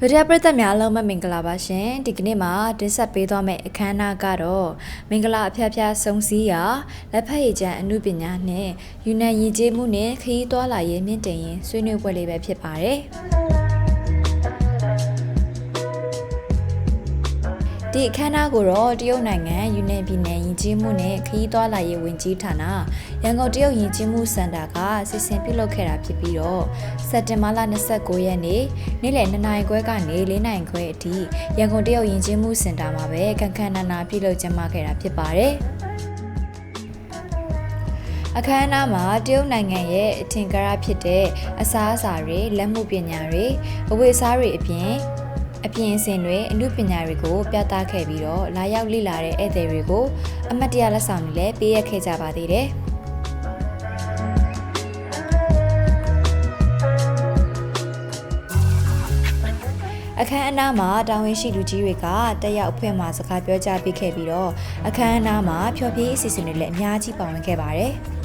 ဗီဒီယိုပရိသတ်များအားလုံးပဲမင်္ဂလာပါရှင်ဒီကနေ့မှာတင်ဆက်ပေးသွားမယ့်အခမ်းအနားကတော့မင်္ဂလာအဖျားဖျားစုံစည်းရာလက်ဖက်ရည်ချမ်းအမှုပညာနဲ့ယူနန်ရည်ကျေးမှုနဲ့ခရီးသွားလာရေးမြင့်တင်ရင်ဆွေးနွေးပွဲလေးပဲဖြစ်ပါတယ် ဒီအခမ်းအနားကိုတော့တရုတ်နိုင်ငံယူနန်ပြည်နယ်ယဉ်ကျေးမှုနဲ့ခရီးသွားလာရေးဝန်ကြီးဌာနရန်ကုန်တရုတ်ယဉ်ကျေးမှုစင်တာကစီစဉ်ပြုလုပ်ခဲ့တာဖြစ်ပြီးတော့စက်တင်ဘာလ29ရက်နေ့နေ့လယ်2နာရီခွဲကနေ4နာရီခွဲအထိရန်ကုန်တရုတ်ယဉ်ကျေးမှုစင်တာမှာပဲကန်ခမ်းနာနာပြုလုပ်ကျင်းပခဲ့တာဖြစ်ပါတယ်။အခမ်းအနားမှာတရုတ်နိုင်ငံရဲ့အထင်ကရဖြစ်တဲ့အစားအစာတွေလက်မှုပညာတွေအဝတ်အစားတွေအပြင် အပြင်အစင်တွေအမှုပညာတွေကိုပြသခဲ့ပြီးတော့လာရောက်လေ့လာတဲ့ဧည့်သည်တွေကိုအမတ်တရလက်ဆောင်တွေလည်းပေးရခဲ့ကြပါသေးတယ်။အခမ်းအနားမှာတာဝန်ရှိလူကြီးတွေကတက်ရောက်အဖွဲ့မှစကားပြောကြားပေးခဲ့ပြီးတော့အခမ်းအနားမှာဖျော်ဖြေရေးအစီအစဉ်တွေလည်းအများကြီးပါဝင်ခဲ့ပါတယ်။